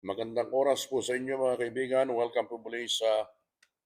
Magandang oras po sa inyo mga kaibigan. Welcome po muli sa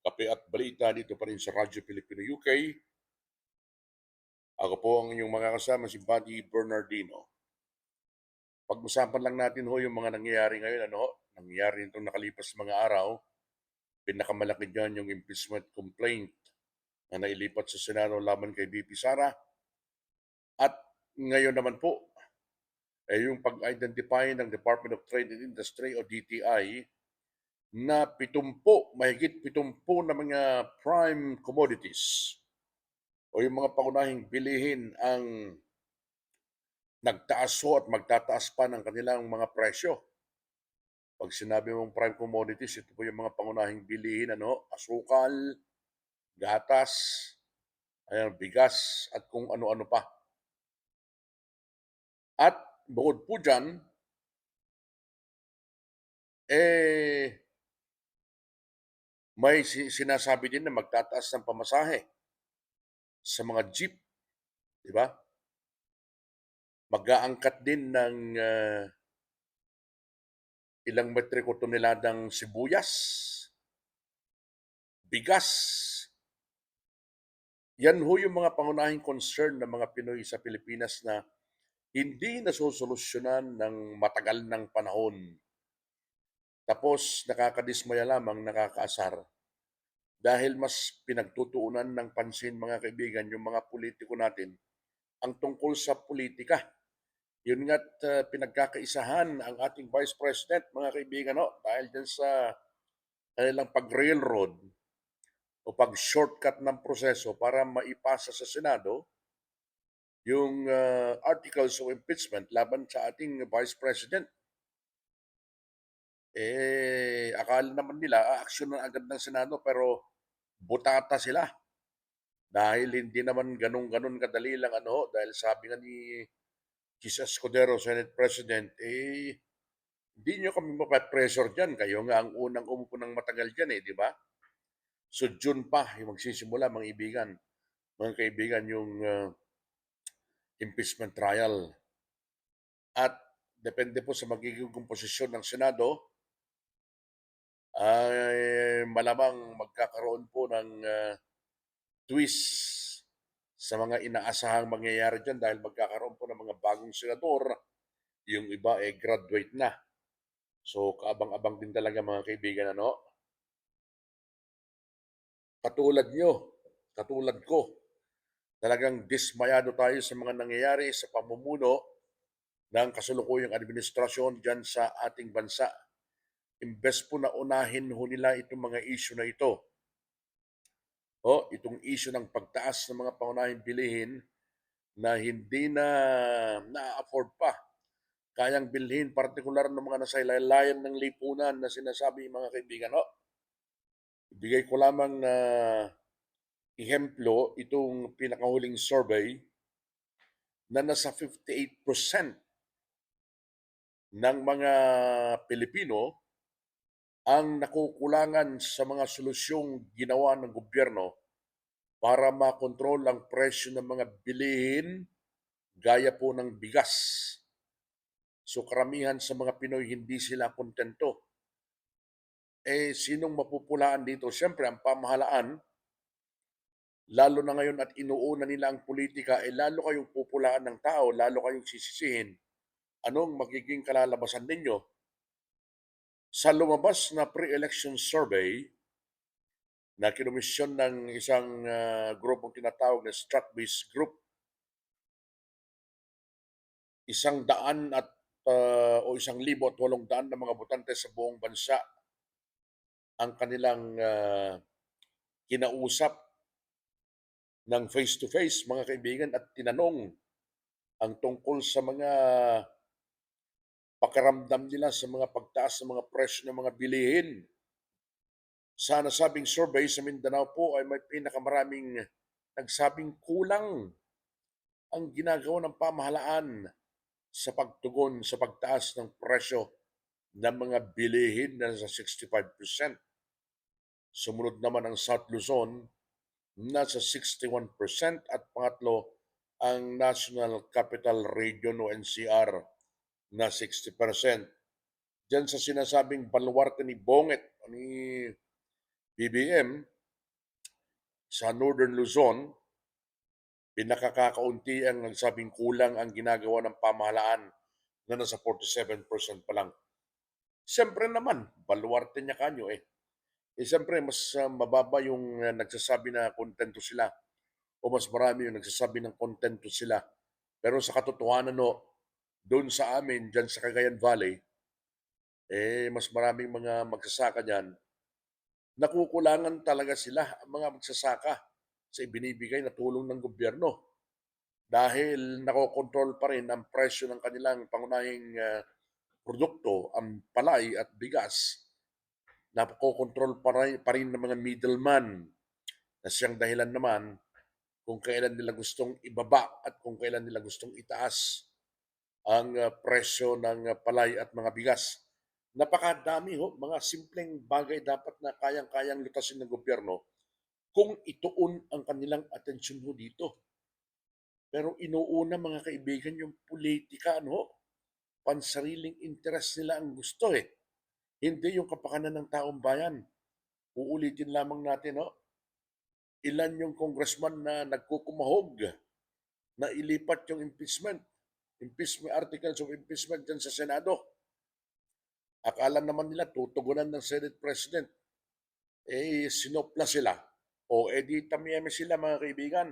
Kape at Balita dito pa rin sa Radyo Pilipino UK. Ako po ang inyong mga kasama si Buddy Bernardino. Pag-usapan lang natin ho yung mga nangyayari ngayon. Ano? Nangyayari itong nakalipas mga araw. Pinakamalaki dyan yung impeachment complaint na nailipat sa Senado laban kay BP Sara. At ngayon naman po, ay yung pag-identify ng Department of Trade and Industry o DTI na pitumpo, mahigit pitumpo na mga prime commodities o yung mga pangunahing bilihin ang nagtaas ho at magtataas pa ng kanilang mga presyo. Pag sinabi mong prime commodities, ito po yung mga pangunahing bilihin, ano, asukal, gatas, ayan, bigas, at kung ano-ano pa. At bukod po eh, may si- sinasabi din na magtataas ng pamasahe sa mga jeep, di ba? Mag-aangkat din ng ah, ilang metriko toneladang sibuyas, bigas. Yan ho yung mga pangunahing concern ng mga Pinoy sa Pilipinas na hindi nasusolusyonan ng matagal ng panahon. Tapos nakakadismaya lamang, nakakaasar. Dahil mas pinagtutuunan ng pansin mga kaibigan yung mga politiko natin ang tungkol sa politika. Yun nga't uh, pinagkakaisahan ang ating Vice President mga kaibigan no? dahil dyan sa kanilang pag-railroad o pag-shortcut ng proseso para maipasa sa Senado yung uh, articles of impeachment laban sa ating Vice President. Eh, akala naman nila, aaksyon agad ng Senado pero butata sila. Dahil hindi naman ganun-ganun kadali lang ano, dahil sabi nga ni Jesus Escudero, Senate President, eh, hindi nyo kami mapapressure dyan. Kayo nga ang unang umupo ng matagal dyan eh, di ba? So June pa, yung magsisimula, mga ibigan, mga kaibigan, yung uh, impeachment trial. At depende po sa magiging komposisyon ng Senado, ay malamang magkakaroon po ng uh, twist sa mga inaasahang mangyayari dyan dahil magkakaroon po ng mga bagong senador, yung iba ay eh, graduate na. So kaabang-abang din talaga mga kaibigan ano. Katulad nyo, katulad ko, talagang dismayado tayo sa mga nangyayari sa pamumuno ng kasulukuyang administrasyon dyan sa ating bansa. Imbes po na unahin ho nila itong mga issue na ito. O, itong issue ng pagtaas ng mga pangunahing bilihin na hindi na na-afford pa. Kayang bilhin, partikular ng mga nasa ilaylayan ng lipunan na sinasabi mga kaibigan. O, ibigay ko lamang na ihemplo itong pinakahuling survey na nasa 58% ng mga Pilipino ang nakukulangan sa mga solusyong ginawa ng gobyerno para makontrol ang presyo ng mga bilihin gaya po ng bigas. So karamihan sa mga Pinoy hindi sila kontento. Eh sinong mapupulaan dito? Siyempre ang pamahalaan lalo na ngayon at inuuna nila ang politika, eh lalo kayong pupulaan ng tao, lalo kayong sisisihin. Anong magiging kalalabasan ninyo? Sa lumabas na pre-election survey na kinomisyon ng isang uh, grupong tinatawag na Stratbase Group, isang daan at uh, o isang libo at walong daan na mga botante sa buong bansa ang kanilang uh, kinausap ng face-to-face, mga kaibigan, at tinanong ang tungkol sa mga pakiramdam nila sa mga pagtaas ng mga presyo ng mga bilihin. Sa nasabing survey sa Mindanao po ay may pinakamaraming nagsabing kulang ang ginagawa ng pamahalaan sa pagtugon sa pagtaas ng presyo ng mga bilihin na sa 65%. Sumunod naman ang South Luzon nasa 61% at pangatlo ang National Capital Region o NCR na 60%. diyan sa sinasabing baluarte ni Bonget o ni BBM sa Northern Luzon, pinakakakaunti ang nagsabing kulang ang ginagawa ng pamahalaan na nasa 47% pa lang. Siyempre naman, baluarte niya kanyo eh. Eh siyempre, mas ah, mababa yung ah, nagsasabi na kontento sila o mas marami yung nagsasabi ng kontento sila. Pero sa katotohanan no, doon sa amin, dyan sa Cagayan Valley, eh mas maraming mga magsasaka dyan, nakukulangan talaga sila, ang mga magsasaka, sa ibinibigay na tulong ng gobyerno. Dahil nakokontrol pa rin ang presyo ng kanilang pangunahing ah, produkto, ang palay at bigas, nakokontrol pa rin, pa rin ng mga middleman na siyang dahilan naman kung kailan nila gustong ibaba at kung kailan nila gustong itaas ang ah, presyo ng ah, palay at mga bigas. Napakadami ho, mga simpleng bagay dapat na kayang-kayang lutasin ng gobyerno kung ituon ang kanilang atensyon ho dito. Pero inuuna mga kaibigan yung politika, ano? Pansariling interest nila ang gusto eh. Hindi yung kapakanan ng taong bayan. Uulitin lamang natin, no? Ilan yung congressman na nagkukumahog na ilipat yung impeachment, impeachment articles of impeachment dyan sa Senado. Akala naman nila tutugunan ng Senate President. Eh, sinopla sila. O edi tamiyeme sila mga kaibigan.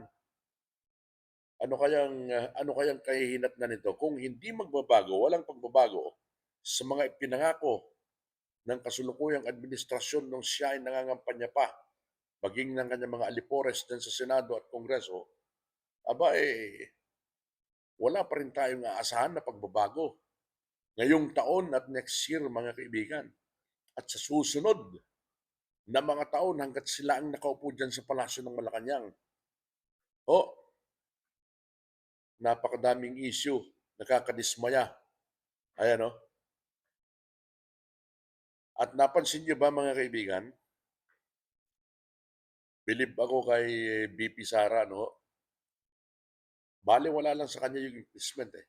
Ano kayang ano kayang kahihinat na nito kung hindi magbabago, walang pagbabago sa mga ipinangako ng kasulukuyang administrasyon nung siya ay nangangampanya pa, maging ng kanyang mga alipores dyan sa Senado at Kongreso, aba eh, wala pa rin tayong aasahan na pagbabago ngayong taon at next year mga kaibigan. At sa susunod na mga taon hanggat sila ang nakaupo dyan sa palasyo ng Malacanang. Oh, napakadaming issue, nakakadismaya. Ayan o. At napansin niyo ba mga kaibigan, bilib ako kay BP Sara, no? Bale, wala lang sa kanya yung impeachment eh.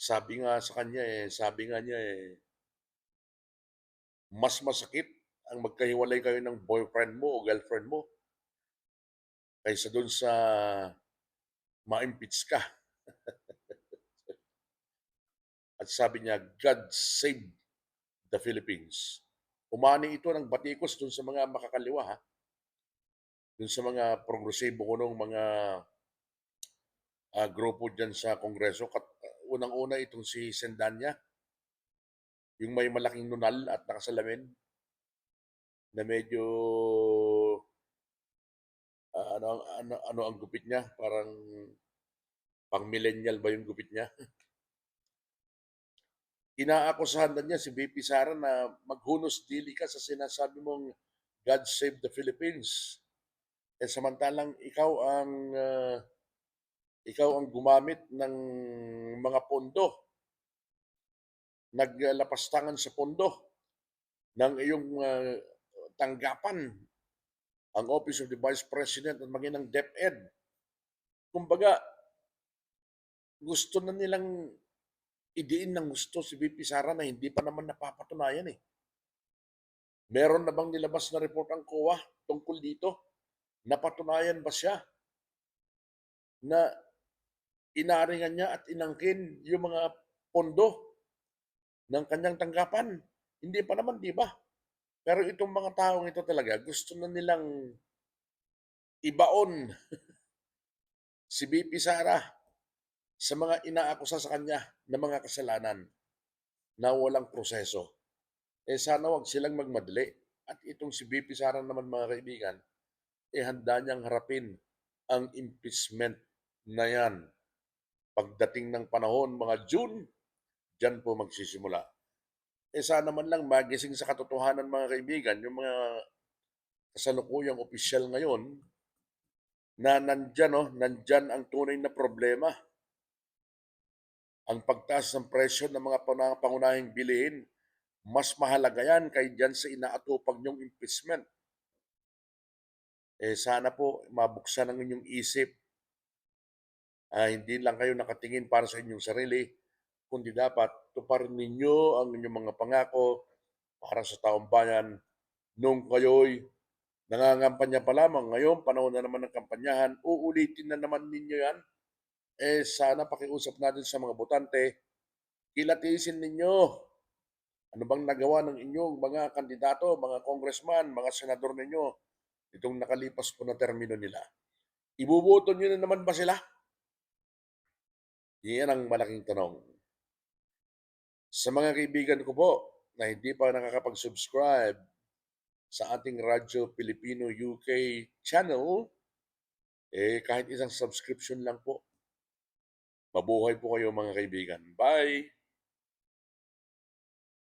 Sabi nga sa kanya eh, sabi nga niya eh, mas masakit ang magkahiwalay kayo ng boyfriend mo o girlfriend mo kaysa doon sa ma-impeach ka. At sabi niya, God save the Philippines. Umani ito ng batikos dun sa mga makakaliwa, ha? Dun sa mga progresibo ko nung mga ah, grupo dyan sa Kongreso. Kat, unang-una itong si Sendanya, yung may malaking nunal at nakasalamin, na medyo ah, ano, ano, ano ang gupit niya? Parang pang millennial ba yung gupit niya? inaakusahan na niya si BP Sara na maghunos dili ka sa sinasabi mong God save the Philippines. Eh samantalang ikaw ang ah, ikaw ang gumamit ng mga pondo. Naglalapastangan sa pondo ng iyong ah, tanggapan ang Office of the Vice President at maging ng DepEd. Kumbaga, gusto na nilang idiin ng gusto si VP Sara na hindi pa naman napapatunayan eh. Meron na bang nilabas na report ang COA tungkol dito? Napatunayan ba siya na inaringan niya at inangkin yung mga pondo ng kanyang tanggapan? Hindi pa naman, di ba? Pero itong mga taong ito talaga, gusto na nilang ibaon si VP Sara sa mga inaakusa sa kanya na mga kasalanan na walang proseso. Eh sana wag silang magmadali. At itong si BP Sara naman mga kaibigan, eh handa niyang harapin ang impeachment na yan. Pagdating ng panahon, mga June, dyan po magsisimula. Eh sana man lang magising sa katotohanan mga kaibigan, yung mga kasalukuyang opisyal ngayon, na nandyan, oh, nandyan ang tunay na problema ang pagtaas ng presyo ng mga pangunahing bilihin, mas mahalaga yan kay dyan sa inaatupag niyong impeachment. Eh sana po mabuksan ang inyong isip. Ah, hindi lang kayo nakatingin para sa inyong sarili, kundi dapat tuparin ninyo ang inyong mga pangako para sa taong bayan nung kayo'y nangangampanya pa lamang. Ngayon, panahon na naman ng kampanyahan, uulitin na naman ninyo yan. Eh, sana pakiusap natin sa mga botante, kilatisin ninyo ano bang nagawa ng inyong mga kandidato, mga congressman, mga senador ninyo itong nakalipas po na termino nila. Ibuboto nyo na naman ba sila? Yan ang malaking tanong. Sa mga kaibigan ko po na hindi pa nakakapag-subscribe sa ating Radyo Pilipino UK channel, eh kahit isang subscription lang po. Mabuhay po kayo mga kaibigan. Bye!